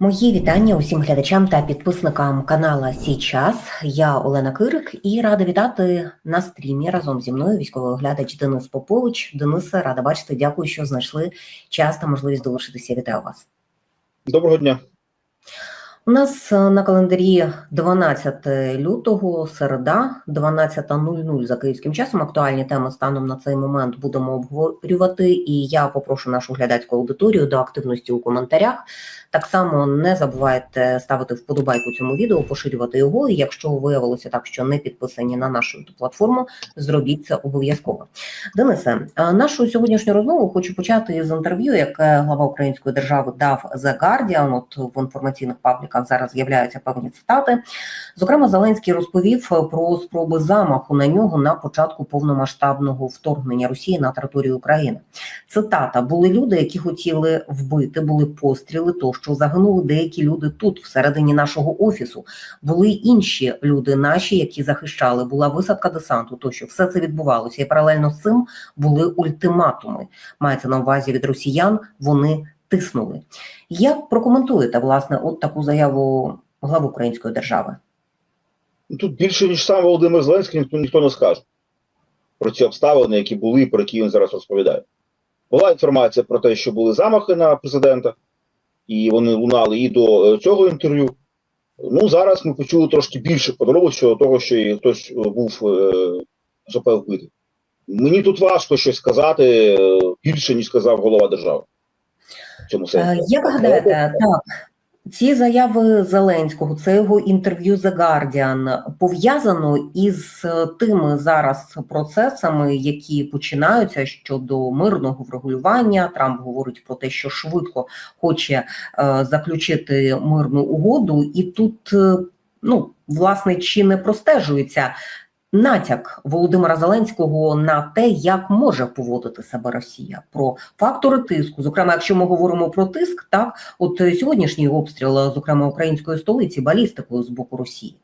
Мої вітання усім глядачам та підписникам канала Січас. Я Олена Кирик і рада вітати на стрімі разом зі мною військовий оглядач Денис Попович. Денисе, рада бачити. Дякую, що знайшли час та можливість долучитися. Вітаю вас. Доброго дня. У нас е, на календарі 12 лютого, середа, 12.00 за київським часом. Актуальні теми станом на цей момент будемо обговорювати. І я попрошу нашу глядацьку аудиторію до активності у коментарях. Так само не забувайте ставити вподобайку цьому відео, поширювати його. І якщо виявилося так, що не підписані на нашу платформу, зробіть це обов'язково. Денисе, е, нашу сьогоднішню розмову хочу почати з інтерв'ю, яке глава української держави дав The Guardian. От в інформаційних пабліках зараз з'являються певні цитати. Зокрема, Зеленський розповів про спроби замаху на нього на початку повномасштабного вторгнення Росії на територію України. Цитата: були люди, які хотіли вбити, були постріли. Тощо загинули деякі люди тут, всередині нашого офісу. Були інші люди, наші, які захищали. Була висадка десанту. Тощо все це відбувалося, і паралельно з цим були ультиматуми. Мається на увазі від росіян. Вони тиснули. Як прокоментуєте власне от таку заяву глави української держави? Тут більше ніж сам Володимир Зеленський, ніхто ніхто не скаже про ці обставини, які були, про які він зараз розповідає. Була інформація про те, що були замахи на президента, і вони лунали і до е, цього інтерв'ю. Ну зараз ми почули трошки більше подробиць щодо того, що і хтось е, був е, ЗП вбитий. Мені тут важко щось сказати більше, ніж сказав голова держави. В цьому сенсі. Як гадаєте, так ці заяви Зеленського, це його інтерв'ю The Guardian, пов'язано із е, тими зараз процесами, які починаються щодо мирного врегулювання. Трамп говорить про те, що швидко хоче е, заключити мирну угоду, і тут е, ну власне чи не простежується натяк Володимира Зеленського на те, як може поводити себе Росія, про фактори тиску. Зокрема, якщо ми говоримо про тиск, так от сьогоднішній обстріл, зокрема української столиці, балістикою з боку Росії.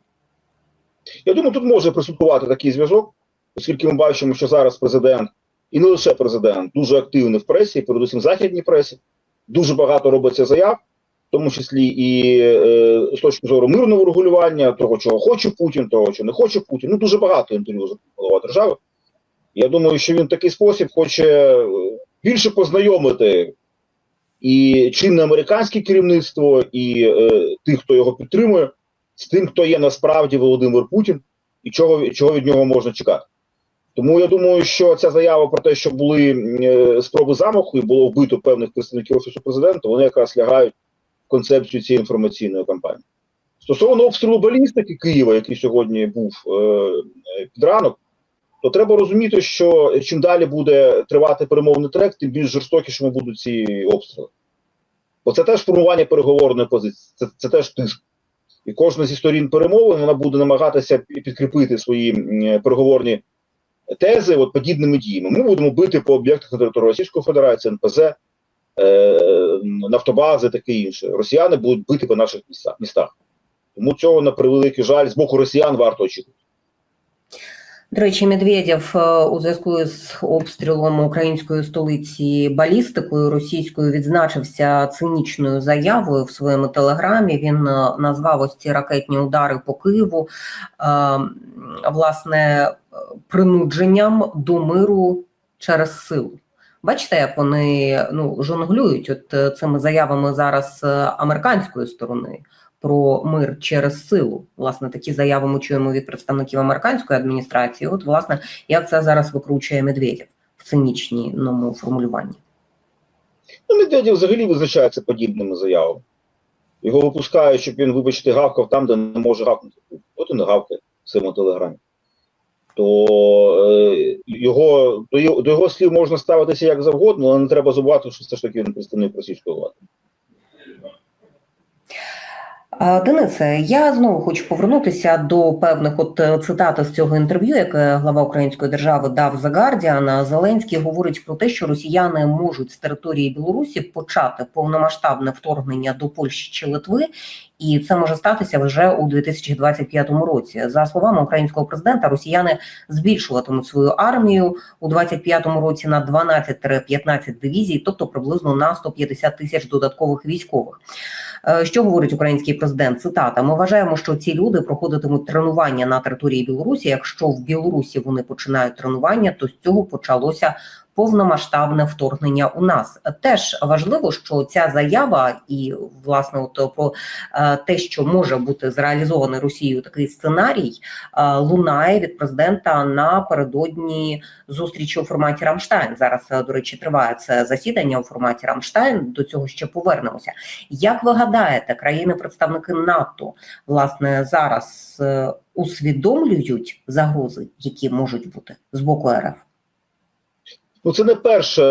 Я думаю, тут може присутувати такий зв'язок, оскільки ми бачимо, що зараз президент, і не лише президент, дуже активний в пресі, передусім західній пресі, дуже багато робиться заяв, тому числі і е, з точки зору мирного регулювання, того, чого хоче Путін, того, чого не хоче Путін. Ну дуже багато інтерв'ю голова держави. Я думаю, що він в такий спосіб хоче е, більше познайомити і чинне американське керівництво, і е, тих, хто його підтримує, з тим, хто є насправді Володимир Путін, і чого, чого від нього можна чекати. Тому я думаю, що ця заява про те, що були е, спроби замаху і було вбито певних представників офісу президента, вони якраз лягають концепцію цієї інформаційної кампанії. Стосовно обстрілу балістики Києва, який сьогодні був е, під ранок, то треба розуміти, що чим далі буде тривати перемовний трек, тим більш жорстокішими будуть ці обстріли. Бо це теж формування переговорної позиції, це, це теж тиск. І кожна зі сторін перемовин вона буде намагатися підкріпити свої переговорні тези от, подібними діями. Ми будемо бити по об'єктах на території Російської Федерації, НПЗ, е, нафтобази, таке інше. Росіяни будуть бити по наших містах. Тому цього на превеликий жаль з боку росіян варто очікувати. До речі, Медведєв е, у зв'язку з обстрілом української столиці балістикою російською відзначився цинічною заявою в своєму телеграмі. Він е, назвав ось ці ракетні удари по Києву е, власне принудженням до миру через силу. Бачите, як вони ну жонглюють от цими заявами зараз американської сторони про мир через силу. Власне, такі заяви ми чуємо від представників американської адміністрації. От, власне, як це зараз викручує Медведєв в цинічному формулюванні. Ну, Медведєв взагалі визначається подібними заявами. Його випускають, щоб він, вибачте, гавкав там, де не може гавкнути. От і не гавкає в своєму телеграмі. То е, його, до, його, до його слів можна ставитися як завгодно, але не треба забувати, що все ж таки він представник російської влади. Денисе, я знову хочу повернутися до певних от цитат з цього інтерв'ю, яке глава української держави дав за Guardian. Зеленський говорить про те, що росіяни можуть з території Білорусі почати повномасштабне вторгнення до Польщі чи Литви, і це може статися вже у 2025 році. За словами українського президента, росіяни збільшуватимуть свою армію у 2025 році на 12-15 дивізій, тобто приблизно на 150 тисяч додаткових військових. Е, Що говорить український президент? Цитата: Ми вважаємо, що ці люди проходитимуть тренування на території Білорусі. Якщо в Білорусі вони починають тренування, то з цього почалося повномасштабне вторгнення у нас. Теж важливо, що ця заява і власне от про е, те, що може бути зреалізований Росією такий сценарій, е, лунає від президента напередодні зустрічі у форматі Рамштайн. Зараз е, до речі триває це засідання у форматі Рамштайн. До цього ще повернемося. Як ви гадаєте, країни-представники НАТО власне зараз е, усвідомлюють загрози, які можуть бути з боку РФ? Ну, це не перше,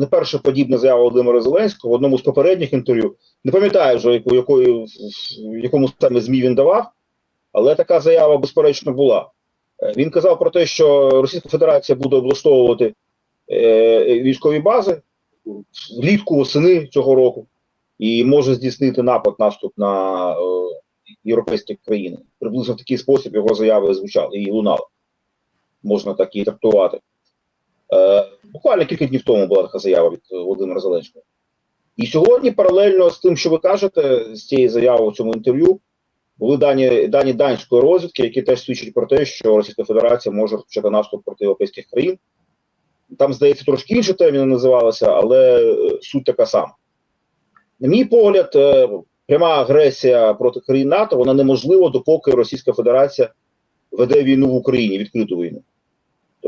не перша подібна заява Володимира Зеленського в одному з попередніх інтерв'ю. Не пам'ятаю вже, яку, якою, якому саме ЗМІ він давав, але така заява, безперечно, була. Е, Він казав про те, що Російська Федерація буде облаштовувати е, військові бази влітку восени цього року і може здійснити напад, наступ на е, європейські країни. Приблизно в такий спосіб його заяви звучали і лунали. Можна так і трактувати. Е, буквально кілька днів тому була така заява від Володимира Зеленського. І сьогодні, паралельно з тим, що ви кажете, з цією заявою в цьому інтерв'ю, були дані, дані данської розвідки, які теж свідчать про те, що Російська Федерація може розпочати наступ проти європейських країн. Там, здається, трошки інші терміни називалися, але е, суть така сама. На мій погляд, е, пряма агресія проти країн НАТО вона неможлива, допоки Російська Федерація веде війну в Україні, відкриту війну.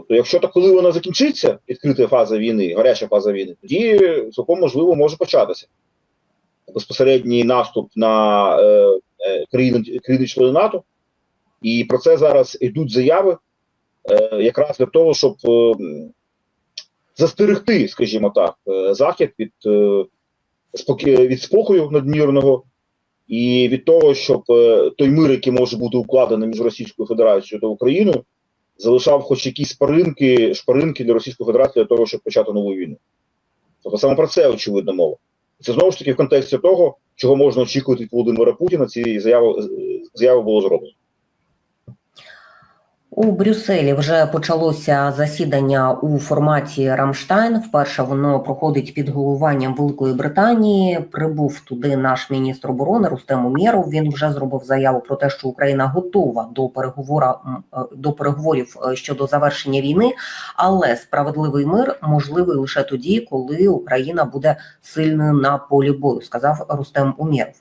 Тобто, якщо то коли вона закінчиться, відкрита фаза війни, гаряча фаза війни, тоді цілком можливо може початися безпосередній наступ на е, е, країни країни члени НАТО, і про це зараз йдуть заяви е, якраз для того, щоб е, застерегти, скажімо так, е, захід від, е, спокі... від спокою надмірного. І від того, щоб е, той мир, який може бути укладений між Російською Федерацією та Україною, залишав хоч якісь шпаринки, шпаринки для Російської Федерації для того, щоб почати нову війну. Тобто саме про це очевидно мова. Це знову ж таки в контексті того, чого можна очікувати від Володимира Путіна, ці заяви, заяви було зроблено. У Брюсселі вже почалося засідання у форматі Рамштайн. Вперше воно проходить під головуванням Великої Британії. Прибув туди наш міністр оборони Рустем Умєров. Він вже зробив заяву про те, що Україна готова до переговора е, до переговорів е, щодо завершення війни, але справедливий мир можливий лише тоді, коли Україна буде сильною на полі бою, сказав Рустем Умєров.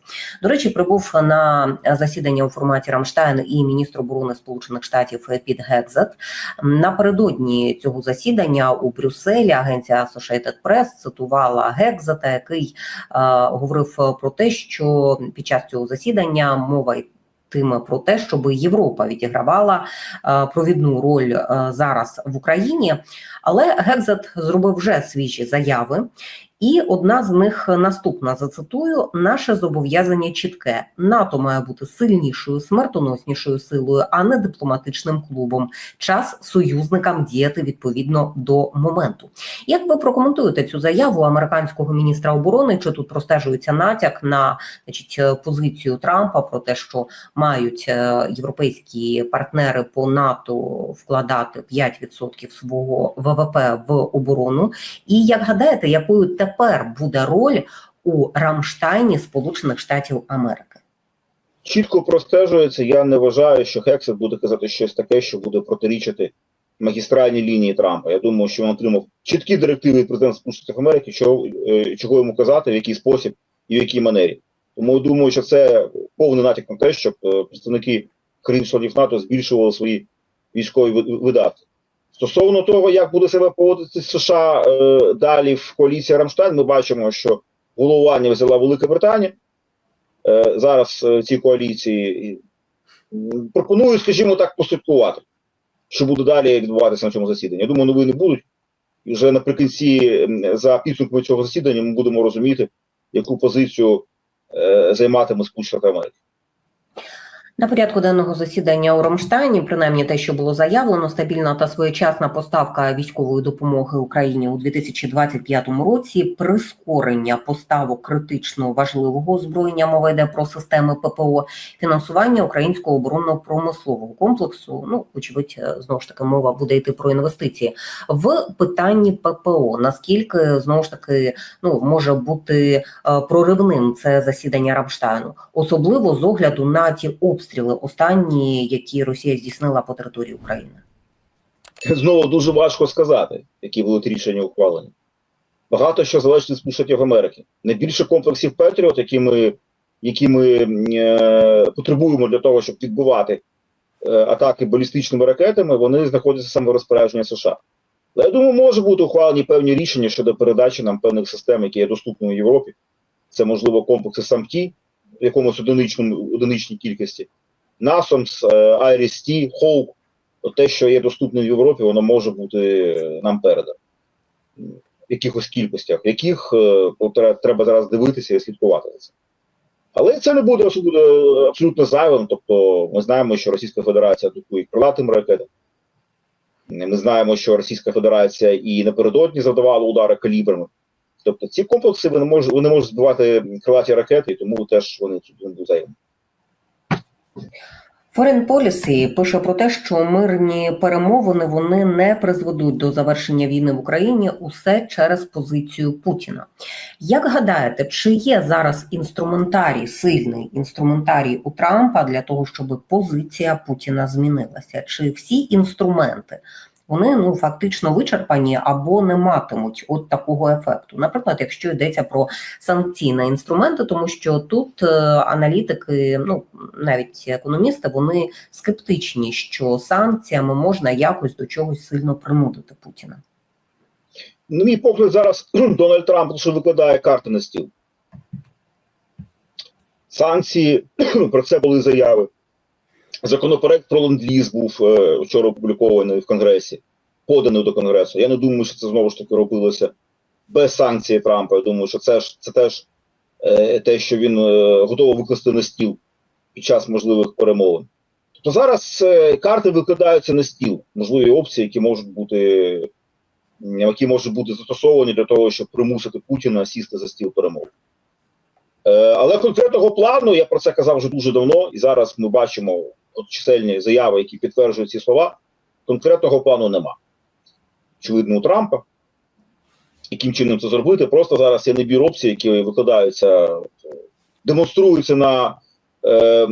До речі, прибув на засідання у форматі Рамштайн і міністр оборони Сполучених Штатів Піт Гекзет. Напередодні цього засідання у Брюсселі агенція Associated Press цитувала Гекзета, який е, говорив про те, що під час цього засідання мова йтиме про те, щоб Європа відігравала е, провідну роль е, зараз в Україні. Але Гекзет зробив вже свіжі заяви. І одна з них наступна зацитую: наше зобов'язання чітке: НАТО має бути сильнішою, смертоноснішою силою, а не дипломатичним клубом. Час союзникам діяти відповідно до моменту. Як ви прокоментуєте цю заяву американського міністра оборони? Чи тут простежується натяк на значить, позицію Трампа про те, що мають е, європейські партнери по НАТО вкладати 5% свого ВВП в оборону? І як гадаєте, якою тепер буде роль у Рамштайні Сполучених Штатів Америки? Чітко простежується. Я не вважаю, що Хексет буде казати щось таке, що буде протирічити магістральній лінії Трампа. Я думаю, що він отримав чіткі директиви від президента Сполучених Штатів Америки, чого, е, чого йому казати, в який спосіб і в якій манері. Тому я думаю, що це повний натяк на те, щоб е, представники країн-членів НАТО збільшували свої військові видатки. Стосовно того, як буде себе поводити США е, далі в коаліції Рамштайн, ми бачимо, що головування взяла Велика Британія е, зараз е, в цій коаліції. Пропоную, скажімо так, послідкувати, що буде далі відбуватися на цьому засіданні. Я думаю, новини будуть. І вже наприкінці, за підсумками цього засідання, ми будемо розуміти, яку позицію е, займатиме Сполучені Штати Америки. На порядку денного засідання у Ромштайні, принаймні те, що було заявлено, стабільна та своєчасна поставка військової допомоги Україні у 2025 році, прискорення поставок критично важливого озброєння, мова йде про системи ППО, фінансування українського оборонно-промислового комплексу. Ну, очевидь, знову ж таки, мова буде йти про інвестиції в питанні ППО. Наскільки знову ж таки ну може бути е, проривним це засідання Рамштайну, особливо з огляду на ті обстріли останні, які Росія здійснила по території України. Знову дуже важко сказати, які будуть рішення ухвалені. Багато що залежить від Сполучених Америки. Найбільше комплексів Петріот, які ми, які ми е, потребуємо для того, щоб відбувати е, атаки балістичними ракетами, вони знаходяться саме в розпорядженні США. Але я думаю, може бути ухвалені певні рішення щодо передачі нам певних систем, які є доступними в Європі. Це можливо комплекси САМТІ в якомусь одиничній кількості. IRIS-T, Hawk, От те, що є доступним в Європі, воно може бути нам передано в якихось кількостях, яких е, треба зараз дивитися і слідкувати за це. Але це не буде абсолютно зайвим. Тобто, ми знаємо, що Російська Федерація атакує крилатими ракетами. Ми знаємо, що Російська Федерація і напередодні завдавала удари калібрами. Тобто ці комплекси вони можуть вони можуть збивати крилаті ракети, і тому теж вони тут зайві. Foreign Policy пише про те, що мирні перемовини вони не призведуть до завершення війни в Україні усе через позицію Путіна. Як гадаєте, чи є зараз інструментарій, сильний інструментарій у Трампа для того, щоб позиція Путіна змінилася? Чи всі інструменти вони ну фактично вичерпані або не матимуть от такого ефекту. Наприклад, якщо йдеться про санкційні інструменти, тому що тут е, аналітики, ну навіть економісти, вони скептичні, що санкціями можна якось до чогось сильно принудити Путіна. На мій погляд, зараз Дональд Трамп лише викладає карти на стіл. Санкції про це були заяви. Законопроект про ленд-ліз був е, вчора опублікований в Конгресі, поданий до Конгресу. Я не думаю, що це знову ж таки робилося без санкції Трампа. Я думаю, що це ж це теж е, те, що він е, готовий викласти на стіл під час можливих перемовин. Тобто зараз карти викладаються на стіл, можливі опції, які можуть бути які можуть бути застосовані для того, щоб примусити Путіна сісти за стіл перемов. Але конкретного плану я про це казав вже дуже давно, і зараз ми бачимо от чисельні заяви, які підтверджують ці слова. Конкретного плану нема. Очевидно, у Трампа. Яким чином це зробити? Просто зараз є набір опцій, які викладаються, демонструються на, е,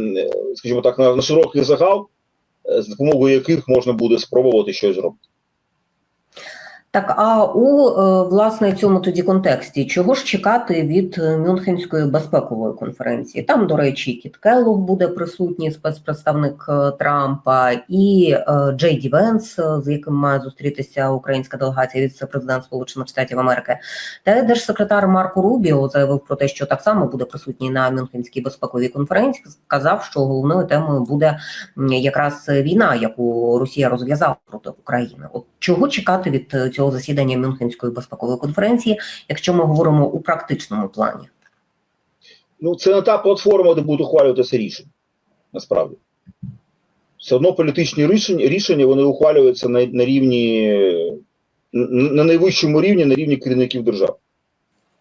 скажімо так, на, на широкий загал, е, з допомогою яких можна буде спробувати щось зробити. Так, а у е, власне цьому тоді контексті чого ж чекати від Мюнхенської безпекової конференції? Там, до речі, Кіт Келлог буде присутній спецпредставник е, Трампа, і е, Джей Ді Венс, з яким має зустрітися українська делегація віце-президент Сполучених Штатів Америки, та держсекретар Марко Рубіо заявив про те, що так само буде присутній на Мюнхенській безпековій конференції. Сказав, що головною темою буде якраз війна, яку Росія розв'язала проти України. От чого чекати від цього засідання Мюнхенської безпекової конференції, якщо ми говоримо у практичному плані? Ну, це не та платформа, де будуть ухвалюватися рішення, насправді. Все одно політичні рішення рішення вони ухвалюються на на рівні, на найвищому рівні, на рівні керівників держав.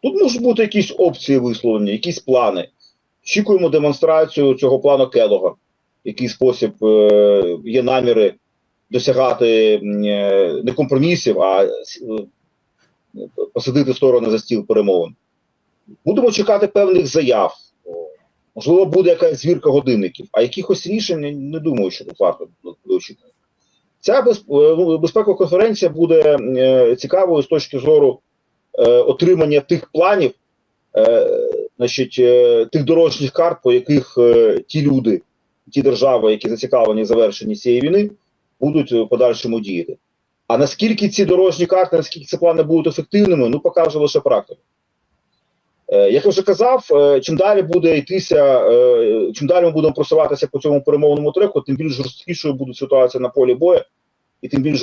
Тут можуть бути якісь опції висловлені, якісь плани. Очікуємо демонстрацію цього плану Келога, який спосіб е, є наміри досягати не компромісів, а посадити сторони за стіл перемовин. Будемо чекати певних заяв. Можливо, буде якась звірка годинників, а якихось рішень не думаю, що тут варто очікувати. Ця безпекова конференція буде цікавою з точки зору отримання тих планів, значить, тих дорожніх карт, по яких ті люди, ті держави, які зацікавлені в завершенні цієї війни, будуть в подальшому діяти. А наскільки ці дорожні карти, наскільки ці плани будуть ефективними, ну покаже лише практика. Е, як я вже казав, е, чим далі буде йтися, е, чим далі ми будемо просуватися по цьому перемовному треку, тим більш жорсткішою буде ситуація на полі бою, і тим більш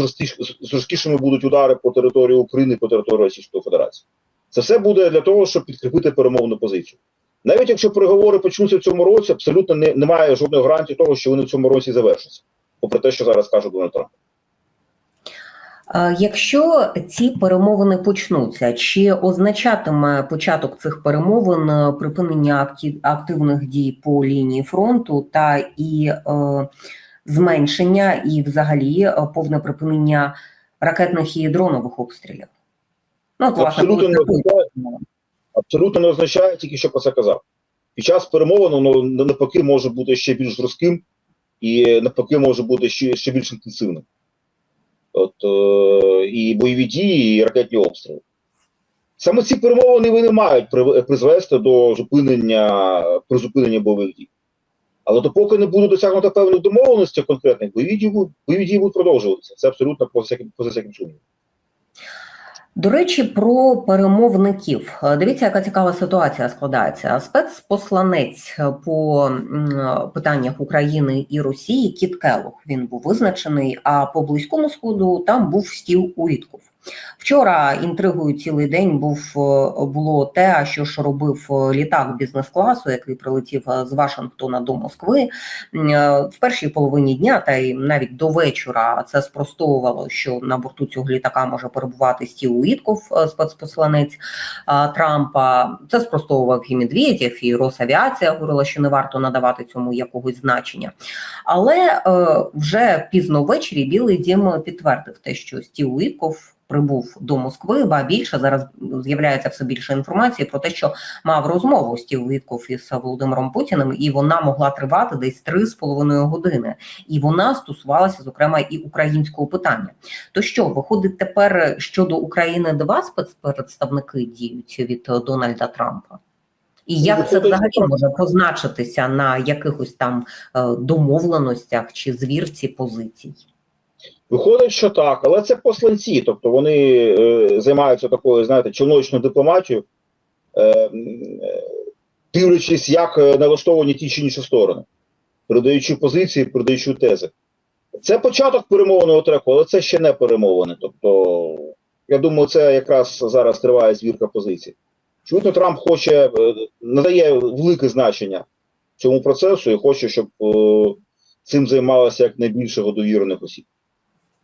жорсткішими будуть удари по території України, по території Російської Федерації. Це все буде для того, щоб підкріпити перемовну позицію. Навіть якщо переговори почнуться в цьому році, абсолютно не, немає жодної гарантії того, що вони в цьому році завершаться, попри те, що зараз каже Дональд Трамп. Е, Якщо ці перемовини почнуться, чи означатиме початок цих перемовин е, припинення активних дій по лінії фронту та і е, зменшення, і взагалі е, повне припинення ракетних і дронових обстрілів? Ну, от, власне, Абсолютно не означає, абсолютно не означає, тільки що про це казав. Під час перемовин воно навпаки може бути ще більш жорстким і навпаки може бути ще, ще більш інтенсивним. От, е, і бойові дії, і ракетні обстріли. Саме ці перемовини вони мають призвести до зупинення призупинення бойових дій. Але допоки не буде досягнуто певних домовленостей конкретних, бойові дії, будуть- продовжуватися. Це абсолютно поза всяким, сумнівом. До речі, про перемовників. Е, Дивіться, яка цікава ситуація складається. Спецпосланець е, по питаннях України і Росії Кіт Келлог, він був визначений. А по близькому сходу там був стів Уітков. Вчора інтригою цілий день був е, було те, що ж робив е, літак бізнес-класу, який прилетів е, з Вашингтона до Москви. В першій половині дня, та й навіть до вечора, це спростовувало, що на борту цього літака може перебувати Стів Уітков, спецпосланець Трампа. Це спростовував і Медведєв, і Росавіація говорила, що не варто надавати цьому якогось значення. Але вже пізно ввечері Білий Дім підтвердив те, що Стів Уітков прибув до Москви, ба більше зараз з'являється все більше інформації про те, що мав розмову Стів Вітков із Володимиром Путіним, і вона могла тривати десь три з половиною години. І вона стосувалася, зокрема, і українського питання. То що виходить тепер щодо України два спецпредставники діють від Дональда Трампа? І як це взагалі може позначитися на якихось там е, домовленостях чи звірці позицій? Виходить, що так, але це посланці, тобто вони е, займаються такою, знаєте, човночною дипломатією, е, е, дивлячись, як е, налаштовані ті чи інші сторони, передаючи позиції, передаючи тези. Це початок перемовного треку, але це ще не перемовини. Тобто, я думаю, це якраз зараз триває звірка позицій. Очевидно, Трамп хоче, е, надає велике значення цьому процесу і хоче, щоб е, цим займалося якнайбільше довірених осіб.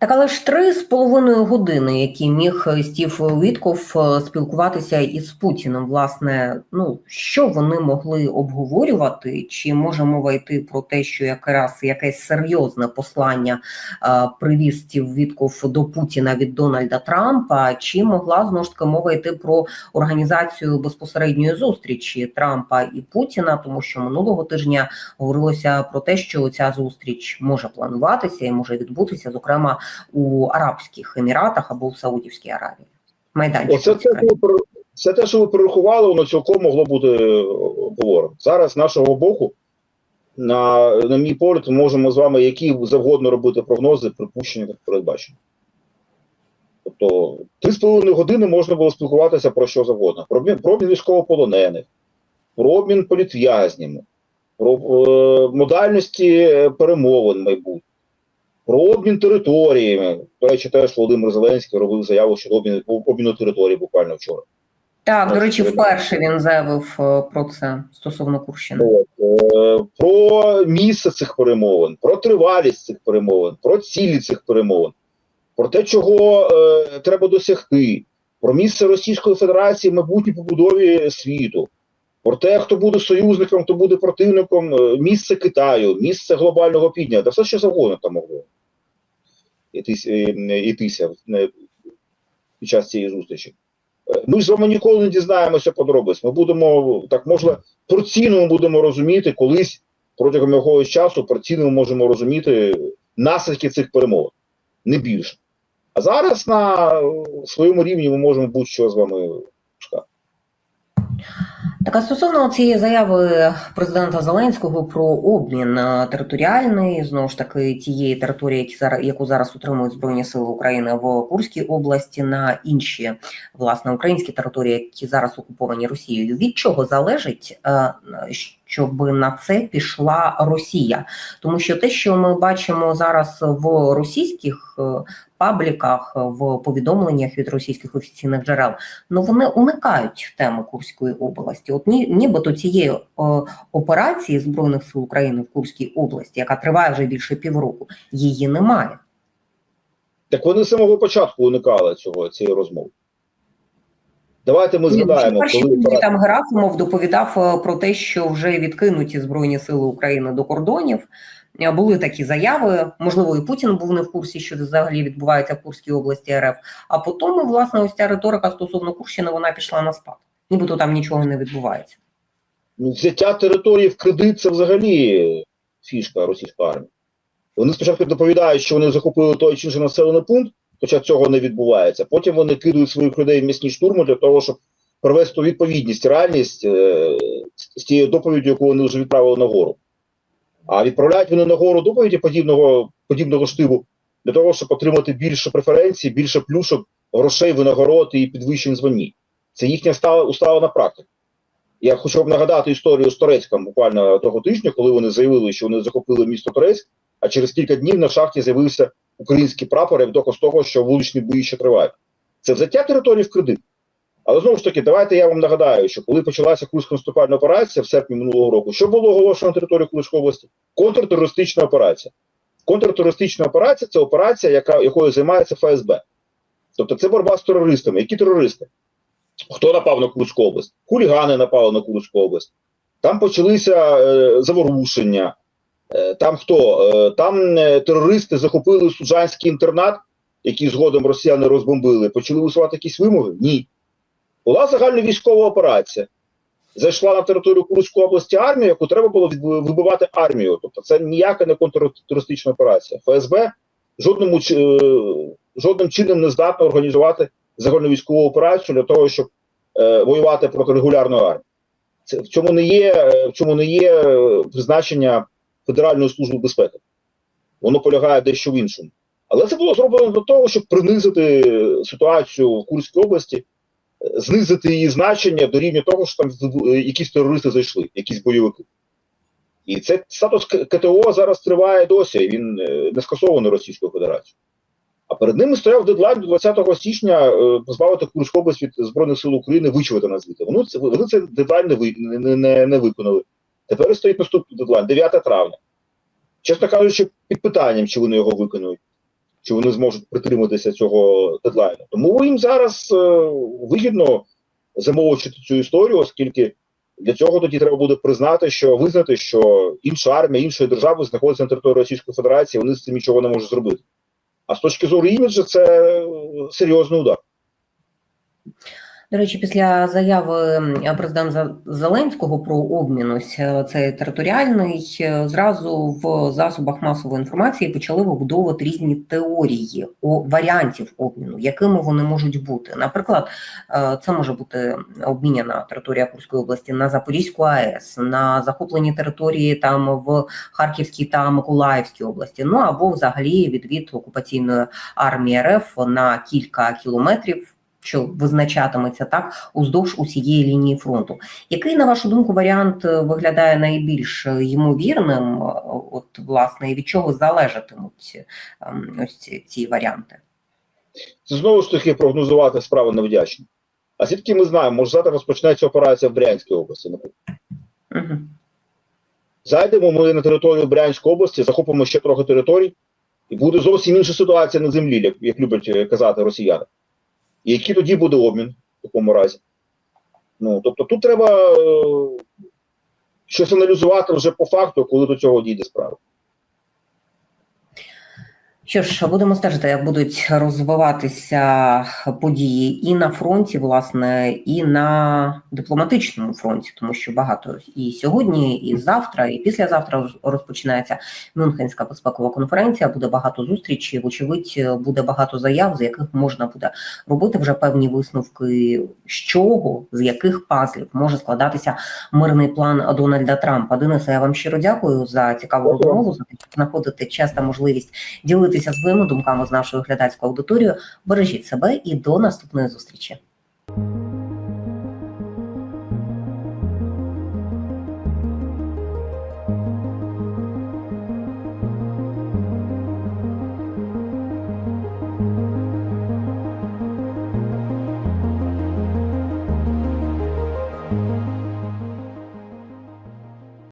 Так, але ж три з половиною години, які міг е, Стів Вітков е, спілкуватися із Путіним, власне, ну що вони могли обговорювати? Чи може мова йти про те, що якраз якесь серйозне послання е, привіз Стів Вітков до Путіна від Дональда Трампа? Чи могла знову ж таки мова йти про організацію безпосередньої зустрічі Трампа і Путіна? Тому що минулого тижня говорилося про те, що ця зустріч може плануватися і може відбутися, зокрема у Арабських Еміратах або в Саудівській Аравії. Майданчик. Оце ви це те, що ви перерахували, воно цілком могло бути е, обговорено. Зараз з нашого боку, на, на мій погляд, ми можемо з вами які завгодно робити прогнози, припущення та передбачення. Тобто, три з половиною години можна було спілкуватися про що завгодно: про обмін, про обмін військовополонених, про обмін політв'язнями, про е, модальності перемовин майбутніх, про обмін територіями. До речі, теж Володимир Зеленський робив заяву щодо обміну, обміну території буквально вчора. Так, до речі, вперше він заявив е, про це стосовно Курщини. Е, про місце цих перемовин, про тривалість цих перемовин, про цілі цих перемовин, про те, чого е, треба досягти, про місце Російської Федерації в майбутній побудові світу, про те, хто буде союзником, хто буде противником, е, місце Китаю, місце глобального півдня, та все що завгодно там могло йтись- е, йтися е, під час цієї зустрічі. Е, Ми ж з вами ніколи не дізнаємося подробиць. Ми будемо так, можливо, порційно ми будемо розуміти колись протягом якогось часу порційно ми можемо розуміти наслідки цих перемовин, не більше. А зараз на е, своєму рівні ми можемо будь-що з вами шукати. Так, а стосовно цієї заяви президента Зеленського про обмін е, територіальний, знову ж таки, тієї території, які зараз, яку зараз утримують Збройні Сили України в Курській області, на інші власне українські території, які зараз окуповані Росією, від чого залежить, е, щоб на це пішла Росія, тому що те, що ми бачимо зараз в російських е, пабліках, в повідомленнях від російських офіційних джерел, ну вони уникають теми Курської області. От ні, нібито цієї е, операції збройних сил України в Курській області, яка триває вже більше півроку, її немає. Так вони з самого початку уникали цього цієї розмови. Давайте ми згадаємо, Перші коли дні там Герасимов доповідав е, про те, що вже відкинуті збройні сили України до кордонів. Е, Були такі заяви. Можливо, і Путін був не в курсі, що взагалі відбувається в Курській області РФ. А потім, власне, ось ця риторика стосовно Курщини, вона пішла на спад. Нібито там нічого не відбувається. Ну, взяття території в кредит це взагалі фішка російської армії. Вони спочатку доповідають, що вони захопили той чи інший населений пункт, хоча цього не відбувається. Потім вони кидають своїх людей в м'ясні штурми для того, щоб привести відповідність реальність е, з тією доповіддю, яку вони вже відправили на гору. А відправляють вони на гору доповіді подібного, подібного штибу для того, щоб отримати більше преференцій, більше плюшок, грошей, винагород і підвищень званні. Це їхня стала усталена практика. Я хочу вам нагадати історію з Торецьком буквально того тижня, коли вони заявили, що вони захопили місто Торецьк, а через кілька днів на шахті з'явився український прапор як доказ того, що вуличні бої ще тривають. Це взяття території в кредит. Але знову ж таки, давайте я вам нагадаю, що коли почалася Курська наступальна операція в серпні минулого року, що було оголошено на території Курської області? Контртерористична операція. Контртерористична операція це операція, яка, якою займається ФСБ. Тобто це боротьба з терористами. Які терористи? Хто напав на Курську область? Хулігани напали на Курську область. Там почалися е, заворушення. Е, там хто? Е, там е, терористи захопили суджанський інтернат, який згодом росіяни розбомбили. Почали висувати якісь вимоги? Ні. Була загальна військова операція. Зайшла на територію Курської області армія, яку треба було вибивати армію. Тобто це ніяка не контртерористична операція. ФСБ жодному, жодним чином не здатна організувати загальну військову операцію для того, щоб воювати проти регулярної армії. Це в цьому не є, в цьому не є призначення Федеральної служби безпеки. Воно полягає дещо в іншому. Але це було зроблено для того, щоб принизити ситуацію в Курській області, знизити її значення до рівня того, що там якісь терористи зайшли, якісь бойовики. І цей статус КТО зараз триває досі. Він е, не скасований Російською Федерацією. А перед ними стояв дедлайн до 20 січня е, позбавити Курську область від Збройних сил України вичувати на звідти. Вони це вони дедлайн не, не, не, не виконали. Тепер стоїть наступний дедлайн 9 травня. Чесно кажучи, під питанням, чи вони його виконують, чи вони зможуть притриматися цього дедлайну. Тому їм зараз е, вигідно замовчити цю історію, оскільки для цього тоді треба буде признати, що визнати, що інша армія іншої держави знаходиться на території Російської Федерації, вони з цим нічого не можуть зробити. А з точки зору іміджу, це е, серйозний удар. До речі, після заяви президента Зеленського про обмін ось е, цей територіальний е, зразу в засобах масової інформації почали вибудовувати різні теорії о варіантів обміну, якими вони можуть бути. Наприклад, е, це може бути обміняна територія Курської області на Запорізьку АЕС, на захоплені території там в Харківській та Миколаївській області. Ну або взагалі відвід окупаційної армії РФ на кілька кілометрів що визначатиметься так уздовж усієї лінії фронту. Який, на вашу думку, варіант е, виглядає найбільш е, ймовірним? Е, От власне, і від чого залежатимуть ем, ось ці, ці варіанти? Це знову ж таки прогнозувати справи невдячні. А звідки ми знаємо, може завтра розпочнеться операція в Брянській області, наприклад. Угу. Зайдемо ми на територію Брянської області, захопимо ще трохи територій, і буде зовсім інша ситуація на землі, як, як люблять казати росіяни. І який тоді буде обмін в такому разі? Ну, тобто тут треба е, щось аналізувати вже по факту, коли до цього дійде справа. Що ж, будемо стежити, як будуть розвиватися події і на фронті, власне, і на дипломатичному фронті, тому що багато і сьогодні, і завтра, і післязавтра розпочинається Мюнхенська безпекова конференція. Буде багато зустрічей. Вочевидь, буде багато заяв, з яких можна буде робити вже певні висновки, з чого, з яких пазлів може складатися мирний план Дональда Трампа. Денисе, я вам щиро дякую за цікаву розмову, за те, що знаходите час та можливість ділитися своїми думками з нашою глядацькою аудиторією. Бережіть себе і до наступної зустрічі.